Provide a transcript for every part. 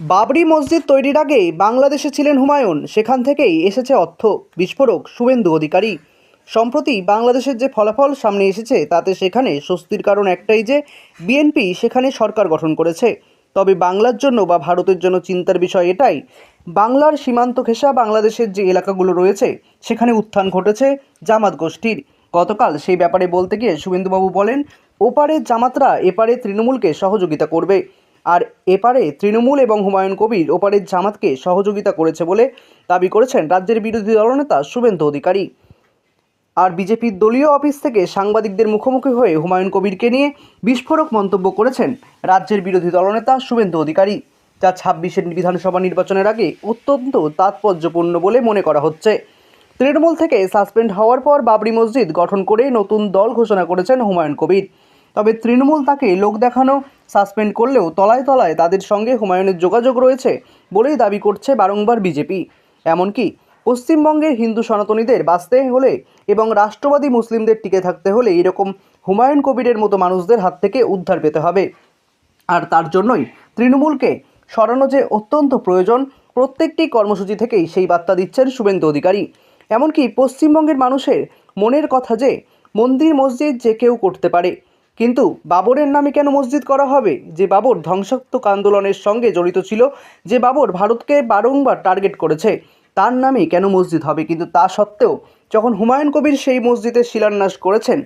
বাবরি মসজিদ তৈরির আগে বাংলাদেশে ছিলেন হুমায়ুন। সেখান থেকেই এসেছে অর্থ, বিস্ফোরক, শুভেন্দু অধিকারী। সম্প্রতি বাংলাদেশের যে ফলাফল সামনে এসেছে, তাতে সেখানে স্বস্তির কারণ একটাই যে বিএনপি সেখানে সরকার গঠন করেছে। তবে বাংলার জন্য বা ভারতের জন্য চিন্তার বিষয় এটাই, বাংলার সীমান্ত ঘেঁষা বাংলাদেশের যে এলাকাগুলো রয়েছে, সেখানে উত্থান ঘটেছে জামাত গোষ্ঠীর। গতকাল সেই ব্যাপারে বলতে গিয়ে শুভেন্দুবাবু বলেন ওপারে জামাতরা এপারে তৃণমূলকে সহযোগিতা করবে। আর এপারে তৃণমূল এবং হুমায়ুন কবির ওপারের জামাতকে সহযোগিতা করেছে বলে দাবি করেছেন রাজ্যের বিরোধী দলনেতা শুভেন্দু অধিকারী। আর বিজেপির দলীয় অফিস থেকে সাংবাদিকদের মুখোমুখি হয়ে হুমায়ুন কবিরকে নিয়ে বিস্ফোরক মন্তব্য করেছেন রাজ্যের বিরোধী দলনেতা শুভেন্দু অধিকারী, যা ছাব্বিশের বিধানসভা নির্বাচনের আগে অত্যন্ত তাৎপর্যপূর্ণ বলে মনে করা হচ্ছে। তৃণমূল থেকে সাসপেন্ড হওয়ার পর বাবরি মসজিদ গঠন করে নতুন দল ঘোষণা করেছেন হুমায়ুন কবির। তবে তৃণমূল তাকে লোক দেখানো, সাসপেন্ড করলেও তলায় তলায় তাদের সঙ্গে হুমায়ুনের যোগাযোগ রয়েছে বলেই দাবি করছে বারংবার বিজেপি। এমনকি পশ্চিমবঙ্গের হিন্দু সনাতনীদের বাঁচতে হলে এবং রাষ্ট্রবাদী মুসলিমদের টিকে থাকতে হলে এরকম হুমায়ুন কবিরের মতো মানুষদের হাত থেকে উদ্ধার পেতে হবে। আর তার জন্যই তৃণমূলকে সরানো যে অত্যন্ত প্রয়োজন, প্রত্যেকটি কর্মসূচি থেকেই সেই বার্তা দিচ্ছেন শুভেন্দু অধিকারী। এমনকি পশ্চিমবঙ্গের মানুষের মনের কথা যে, মন্দির মসজিদ যে কেউ করতে পারে। কিন্তু বাবরের নামে কেন মসজিদ করা হবে? যে বাবর ধ্বংসাত্মক আন্দোলনের সঙ্গে জড়িত ছিল, যে বাবর ভারতকে বারংবার টার্গেট করেছে, তার নামে কেন মসজিদ হবে? কিন্তু তা সত্ত্বেও, যখন হুমায়ুন কবির সেই মসজিদের শিলান্যাস করেছেন,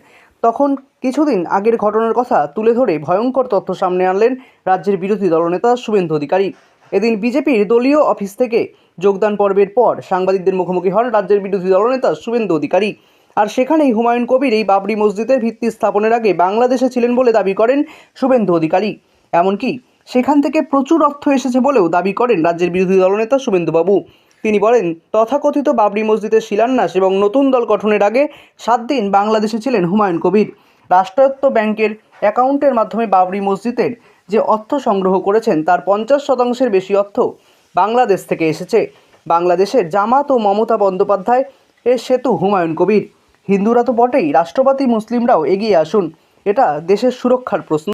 তখন কিছুদিন আগের ঘটনার কথা তুলে ধরে ভয়ঙ্কর তথ্য সামনে আনলেন রাজ্যের বিরোধী দলনেতা শুভেন্দু অধিকারী। এদিন বিজেপির দলীয় অফিস থেকে যোগদান পর্বের পর সাংবাদিকদের মুখোমুখি হন রাজ্যের বিরোধী দলনেতা শুভেন্দু অধিকারী। আর সেখানেই হুমায়ুন কবির এই বাবরি মসজিদের ভিত্তি স্থাপনের আগে বাংলাদেশে ছিলেন বলে দাবি করেন শুভেন্দু অধিকারী। এমনকি সেখান থেকে প্রচুর অর্থ এসেছে বলেও দাবি করেন রাজ্যের বিরোধী দলনেতা শুভেন্দুবাবু। তিনি বলেন, তথাকথিত বাবরি মসজিদের শিলান্যাস এবং নতুন দল গঠনের আগে সাত দিন বাংলাদেশে ছিলেন হুমায়ুন কবির। রাষ্ট্রায়ত্ত ব্যাংকের অ্যাকাউন্টের মাধ্যমে বাবরি মসজিদের যে অর্থ সংগ্রহ করেছেন, তার পঞ্চাশ শতাংশের বেশি অর্থ বাংলাদেশ থেকে এসেছে। বাংলাদেশের জামাত ও মমতা বন্দ্যোপাধ্যায় এর সেতু হুমায়ুন কবির। হিন্দুরা তো বটেই রাষ্ট্রপতি মুসলিমরাও এগিয়ে আসুন। এটা দেশের সুরক্ষার প্রশ্ন।